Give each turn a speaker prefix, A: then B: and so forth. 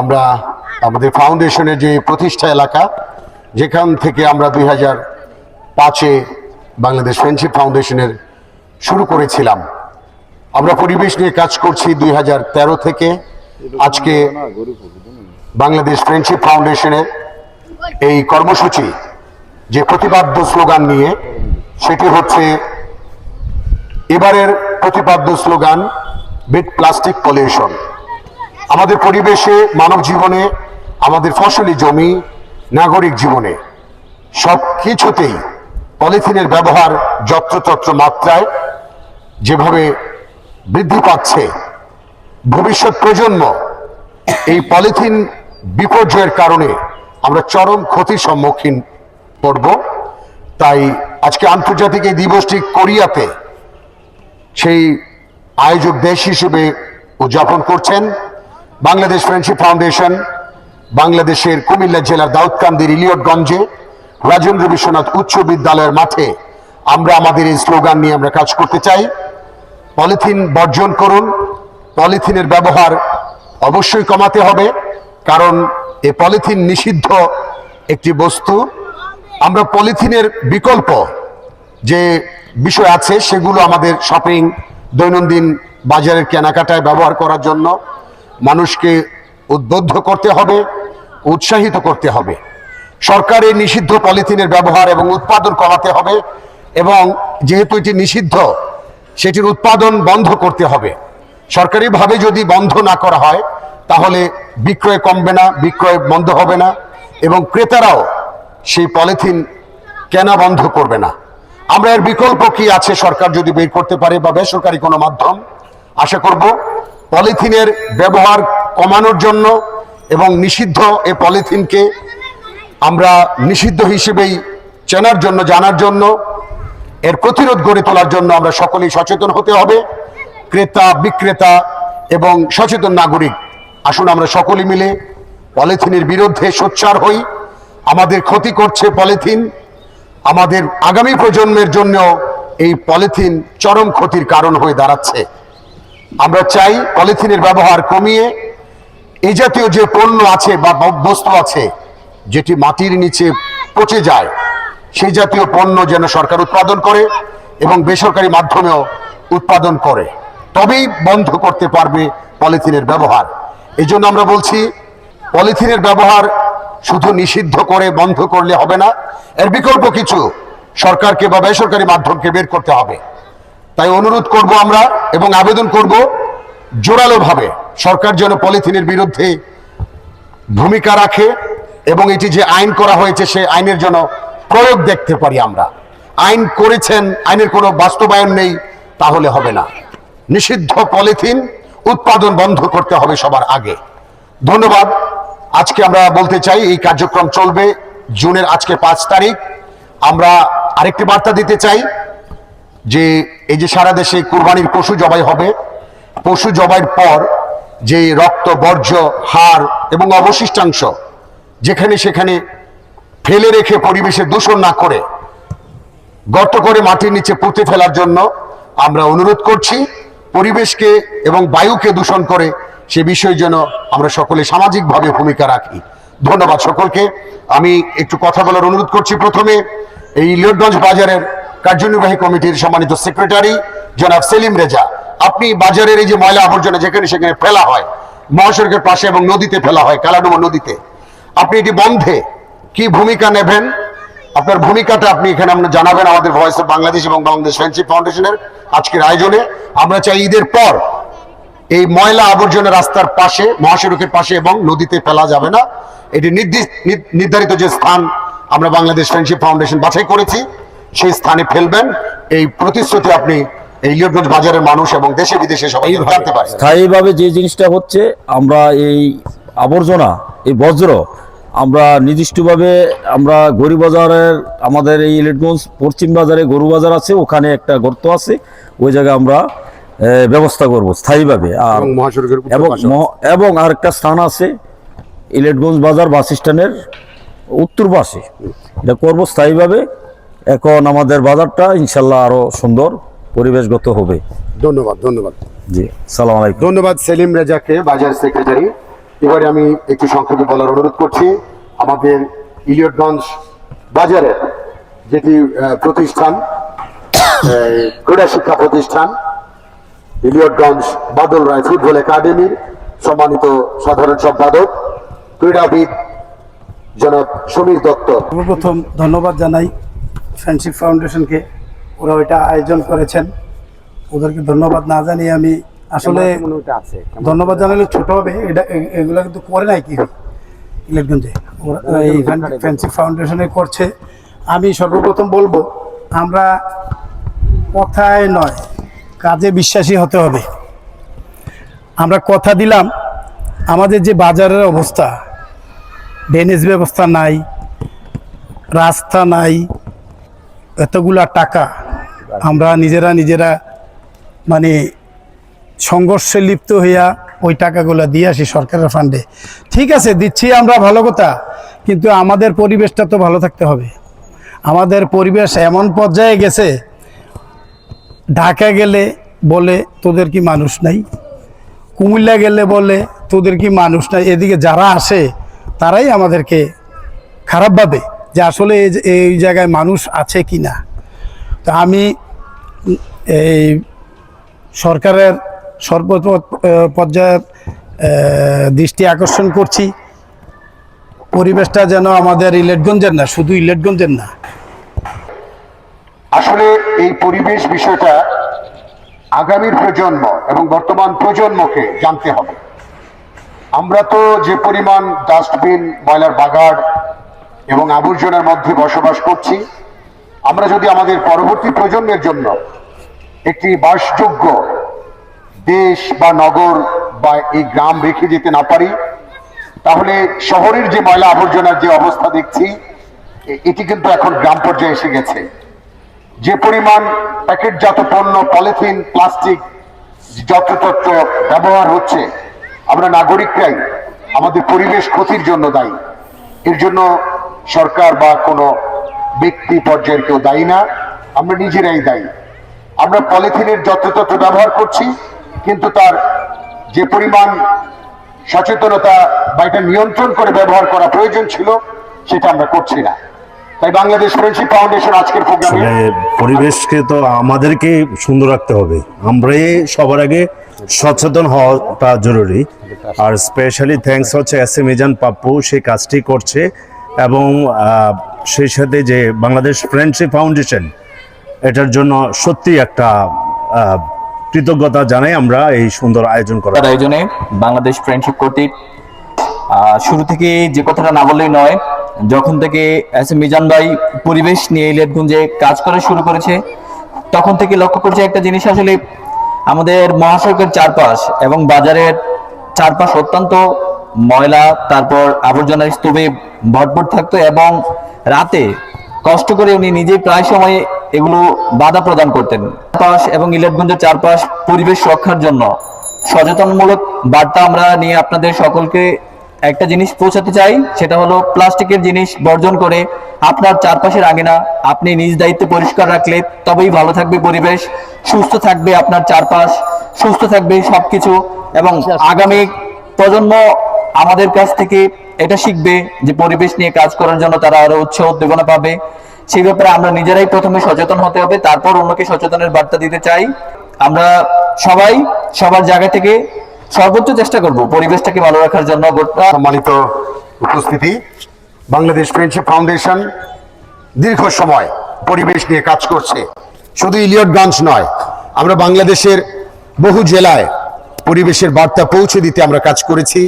A: আমরা আমাদের ফাউন্ডেশনের যে প্রতিষ্ঠা এলাকা, যেখান থেকে আমরা দুই হাজার পাঁচে বাংলাদেশ ফ্রেন্ডশিপ ফাউন্ডেশনের শুরু করেছিলাম। আমরা পরিবেশ নিয়ে কাজ করছি দুই হাজার তেরো থেকে। আজকে বাংলাদেশ ফ্রেন্ডশিপ ফাউন্ডেশনের এই কর্মসূচি, যে প্রতিপাদ্য স্লোগান নিয়ে, সেটি হচ্ছে এবারের প্রতিপাদ্য স্লোগান বিট প্লাস্টিক পলিউশন। আমাদের পরিবেশে, মানব জীবনে, আমাদের ফসলি জমি, নাগরিক জীবনে সব কিছুতেই পলিথিনের ব্যবহার যত্রতত্র মাত্রায় যেভাবে বৃদ্ধি পাচ্ছে, ভবিষ্যৎ প্রজন্ম এই পলিথিন বিপর্যয়ের কারণে আমরা চরম ক্ষতির সম্মুখীন পড়ব। তাই আজকে আন্তর্জাতিক এই দিবসটি কোরিয়াতে সেই আয়োজক দেশ হিসেবে উদযাপন করছেন। বাংলাদেশ ফ্রেন্ডশিপ ফাউন্ডেশন বাংলাদেশের কুমিল্লা জেলার দাউদকান্দির ইলিয়টগঞ্জে রাজেন্দ্র বিশ্বনাথ উচ্চ বিদ্যালয়ের মাঠে আমরা আমাদের এই স্লোগান নিয়ে আমরা কাজ করতে চাই। পলিথিন বর্জন করুন, পলিথিনের ব্যবহার অবশ্যই কমাতে হবে, কারণ এ পলিথিন নিষিদ্ধ একটি বস্তু। আমরা পলিথিনের বিকল্প যে বিষয় আছে, সেগুলো আমাদের শপিং দৈনন্দিন বাজারের কেনাকাটায় ব্যবহার করার জন্য মানুষকে উদ্বুদ্ধ করতে হবে, উৎসাহিত করতে হবে। সরকারের নিষিদ্ধ পলিথিনের ব্যবহার এবং উৎপাদন কমাতে হবে এবং যেহেতু এটি নিষিদ্ধ, সেটির উৎপাদন বন্ধ করতে হবে। সরকারিভাবে যদি বন্ধ না করা হয়, তাহলে বিক্রয় কমবে না, বিক্রয় বন্ধ হবে না এবং ক্রেতারাও সেই পলিথিন কেনা বন্ধ করবে না। আমরা এর বিকল্প কি আছে সরকার যদি বের করতে পারে বা বেসরকারি কোনো মাধ্যম? আশা করব পলিথিনের ব্যবহার কমানোর জন্য এবং নিষিদ্ধ এ পলিথিনকে আমরা নিষিদ্ধ হিসেবেই চেনার জন্য, জানার জন্য, এর প্রতিরোধ গড়ে তোলার জন্য আমরা সকলেই সচেতন হতে হবে। ক্রেতা, বিক্রেতা এবং সচেতন নাগরিক, আসুন আমরা সকলে মিলে পলিথিনের বিরুদ্ধে সোচ্চার হই। আমাদের ক্ষতি করছে পলিথিন। আমাদের আগামী প্রজন্মের জন্য এই পলিথিন চরম ক্ষতির কারণ হয়ে দাঁড়াচ্ছে। আমরা চাই পলিথিনের ব্যবহার কমিয়ে এই জাতীয় যে পণ্য আছে বা বস্তু আছে, যেটি মাটির নিচে পচে যায়, সেই জাতীয় পণ্য যেন সরকার উৎপাদন করে এবং বেসরকারি মাধ্যমেও উৎপাদন করে। তবেই বন্ধ করতে পারবে পলিথিনের ব্যবহার। এই জন্য আমরা বলছি, পলিথিনের ব্যবহার শুধু নিষিদ্ধ করে বন্ধ করলে হবে না, এর বিকল্প কিছু সরকারকে বা বেসরকারি মাধ্যমকে বের করতে হবে। তাই অনুরোধ করব আমরা এবং আবেদন করব জোরালোভাবে। সরকার যেন পলিথিনের বিরুদ্ধে ভূমিকা রাখে এবং এটি যে আইন করা হয়েছে সে আইনের জন্য প্রয়োগ দেখতে পারি আমরা। আইন করেছেন, আইনের কোনো বাস্তবায়ন নেই, তাহলে হবে না। নিষিদ্ধ পলিথিন উৎপাদন বন্ধ করতে হবে সবার আগে। ধন্যবাদ। আজকে আমরা বলতে চাই, এই কার্যক্রম চলবে জুনের আজকে পাঁচ তারিখ। আমরা আরেকটি বার্তা দিতে চাই যে, এই যে সারা দেশে কুরবানির পশু জবাই হবে, পশু জবাইয়ের পর যে রক্ত, বর্জ্য হার এবং অবশিষ্টাংশ যেখানে সেখানে ফেলে রেখে পরিবেশে দূষণ না করে গর্ত করে মাটির নিচে পুঁতে ফেলার জন্য আমরা অনুরোধ করছি পরিবেশকে এবং বায়ুকে দূষণ করে সে বিষয়ে যেন আমরা সকলে সামাজিকভাবে ভূমিকা রাখি। ধন্যবাদ সকলকে। আমি একটু কথা বলার অনুরোধ করছি প্রথমে। এই লিয়টগঞ্জ বাজারের কার্যনির্বাহী কমিটির সম্মানিত সেক্রেটারি জনাব সেলিম রেজা। আপনি বাজারের এই যে ময়লা আবর্জনা যেখানে সেখানে ফেলা হয়, মহাসড়কের পাশে এবং নদীতে ফেলা হয়, কালাডুমা নদীতে, আপনি এটি বন্ধে কি ভূমিকা নেবেন? আপনার ভূমিকাটা আপনি এখানে আমরা জানাবেন আমাদের ভয়েস অফ বাংলাদেশ এবং বাংলাদেশ ফ্রেন্ডশিপ ফাউন্ডেশনের আজকের আয়োজনে। আমরা চাই ঈদের পর এই ময়লা আবর্জনা রাস্তার পাশে, মহাসড়কের পাশে এবং নদীতে ফেলা যাবে না। এটি নির্দিষ্ট নির্ধারিত যে স্থান আমরা বাংলাদেশ ফ্রেন্ডশিপ ফাউন্ডেশন বাছাই করেছি। সেই স্থানে ফেলবেন। এই প্রতিশ্রুতি আপনি এই লিয়টগঞ্জ বাজারের মানুষ এবং দেশে বিদেশে সবাই জানতে পারে
B: স্থায়ীভাবে যে জিনিসটা হচ্ছে আমরা এই আবর্জনা এই বজ্র আমরা নির্দিষ্টভাবে আমরা গরু বাজারের আমাদের এই ইলেটগঞ্জ পশ্চিম বাজারে গরু বাজার আছে ওখানে একটা গর্ত আছে ওই জায়গায় আমরা ব্যবস্থা করব স্থায়ীভাবে। আর
A: এবং
B: এবং এবং আরেকটা স্থান আছে ইলেটগঞ্জ বাজার বাস স্ট্যান্ডের উত্তর পাশে এটা করব স্থায়ীভাবে। এখন আমাদের বাজারটা ইনশাল্লাহ আরও সুন্দর পরিবেশগত হবে।
A: ধন্যবাদ ধন্যবাদ।
B: জি সালাম আলাইকুম।
A: ধন্যবাদ সেলিম রেজাকে বাজার সেক্রেটারি। এবারে আমি একটু সংক্ষেপে বলার অনুরোধ করছি আমাদের ইলিয়টগঞ্জ বাজারের যেটি প্রতিষ্ঠান ক্রীড়া শিক্ষা প্রতিষ্ঠান ইলিয়টগঞ্জ বাদল রায় ফুটবল একাডেমির সম্মানিত সাধারণ সম্পাদক ক্রীড়াবিদ জনাব সমীর দত্ত।
C: সর্বপ্রথম ধন্যবাদ জানাই। ফ্রেন্ডশিপ ফাউন্ডেশনকে ওরা ওইটা আয়োজন করেছেন। ওদেরকে ধন্যবাদ না জানিয়ে আমি আসলে ধন্যবাদ জানালে ছোট হবে। এটা এগুলো কিন্তু করে নাই কি ইলেকগঞ্জে ওরা এই ফ্রেন্ডশিপ ফাউন্ডেশনে করছে। আমি সর্বপ্রথম বলব আমরা কথায় নয় কাজে বিশ্বাসী হতে হবে। আমরা কথা দিলাম আমাদের যে বাজারের অবস্থা ড্রেনেজ ব্যবস্থা নাই রাস্তা নাই এতগুলা টাকা আমরা নিজেরা নিজেরা মানে সংঘর্ষে লিপ্ত হইয়া ওই টাকাগুলো দিয়ে আসি সরকারের ফান্ডে ঠিক আছে, দিচ্ছি আমরা, ভালো কথা, কিন্তু আমাদের পরিবেশটা তো ভালো থাকতে হবে। আমাদের পরিবেশ এমন পর্যায়ে গেছে ঢাকা গেলে বলে তোদের কি মানুষ নাই? কুমিল্লা গেলে বলে তোদের কি মানুষ নাই? এদিকে যারা আসে, তারাই আমাদেরকে খারাপ ভাবে। যে আসলে এই জায়গায় মানুষ আছে কি না। তো আমি এই সরকারের সর্ব পর্যায়ের দৃষ্টি আকর্ষণ করছি। পরিবেশটা যেন আমাদের ইলেটগঞ্জের না, শুধু ইলেটগঞ্জের না।
A: আসলে এই পরিবেশ বিষয়টা আগামীর প্রজন্ম এবং বর্তমান প্রজন্মকে জানতে হবে। আমরা তো যে পরিমাণ ডাস্টবিন ময়লার বাগাড় এবং আবর্জনার মধ্যে বসবাস করছি। আমরা যদি আমাদের পরবর্তী প্রজন্মের জন্য একটি বাসযোগ্য দেশ বা নগর বা এই গ্রাম রেখে যেতে না পারি, তাহলে শহরের যে ময়লা আবর্জনার যে অবস্থা দেখছি এটি কিন্তু এখন গ্রাম পর্যায়ে এসে গেছে। যে পরিমাণ প্যাকেটজাত পণ্য, পলিথিন, প্লাস্টিক যত্রতত্র ব্যবহার হচ্ছে, আমরা নাগরিকরাই আমাদের পরিবেশ ক্ষতির জন্য দায়ী। এর জন্য সরকার বা কোনো ব্যক্তি পর্যায়ের কেউ দায়ী না। আমরা নিজেরাই দায়ী। আমরা পলিথিনের যত্রতত্র ব্যবহার করছি, কিন্তু তার যে পরিমাণ সচেতনতা বা এটা নিয়ন্ত্রণ করে ব্যবহার করা প্রয়োজন ছিল, সেটা আমরা করছি না। তাই বাংলাদেশ ফ্রেন্ডশিপ ফাউন্ডেশন আজকের প্রোগ্রামে
D: পরিবেশকে তো আমাদেরকে সুন্দর রাখতে হবে। আমরাই সবার আগে সচেতন হওয়াটা জরুরি। আর স্পেশালি থ্যাঙ্কস হচ্ছে এস এ মিজান পাপ্পু, সে কাজটি করছে। এবং সেই সাথে যে বাংলাদেশ ফ্রেন্ডশিপ ফাউন্ডেশন, এটার জন্য সত্যি একটা কৃতজ্ঞতা জানাই আমরা এই সুন্দর আয়োজন
E: করার। আয়োজনে বাংলাদেশ ফ্রেন্ডশিপ কর্তৃক শুরু থেকে যে কথাটা না বললেই নয়, যখন থেকে এস এম মিজান ভাই পরিবেশ নিয়ে ইলেটগঞ্জে কাজ করা শুরু করেছে, তখন থেকে লক্ষ্য করছে একটা জিনিস আসলে আমাদের মহাসড়কের চারপাশ এবং বাজারের চারপাশ অত্যন্ত ময়লা, তারপর আবর্জনার স্তূপে ভটভট থাকতো এবং রাতে কষ্ট করে উনি নিজেই প্রায় সময় এগুলো বাধা প্রদান করতেন। চারপাশ এবং ইলেটগঞ্জের চারপাশ পরিবেশ রক্ষার জন্য সচেতনমূলক বার্তা আমরা নিয়ে আপনাদের সকলকে একটা জিনিস পৌঁছাতে চাই, সেটা হলো প্লাস্টিকের জিনিস বর্জন করে আপনার চারপাশের আঙিনা আপনি নিজ দায়িত্বে পরিষ্কার রাখলে তবেই ভালো থাকবে পরিবেশ, সুস্থ থাকবে আপনার চারপাশ, সুস্থ থাকবে সবকিছু এবং আগামী প্রজন্ম আমাদের কাছ থেকে এটা শিখবে যে পরিবেশ নিয়ে কাজ করার জন্য তারা আরও উৎসাহ, উদ্দীপনা পাবে। সেই ব্যাপারে আমরা নিজেরাই প্রথমে সচেতন হতে হবে, তারপর অন্যকে সচেতনের বার্তা দিতে চাই। আমরা সবাই সবার জায়গা থেকে সর্বোচ্চ চেষ্টা করব পরিবেশটাকে ভালো রাখার জন্য।
A: সম্মানিত উপস্থিতি, বাংলাদেশ ফ্রেন্ডশিপ ফাউন্ডেশন দীর্ঘ সময় পরিবেশ নিয়ে কাজ করছে। শুধু ইলিয়টগঞ্জ নয়, আমরা বাংলাদেশের বহু জেলায় পরিবেশের বার্তা পৌঁছে দিতে আমরা কাজ করেছি।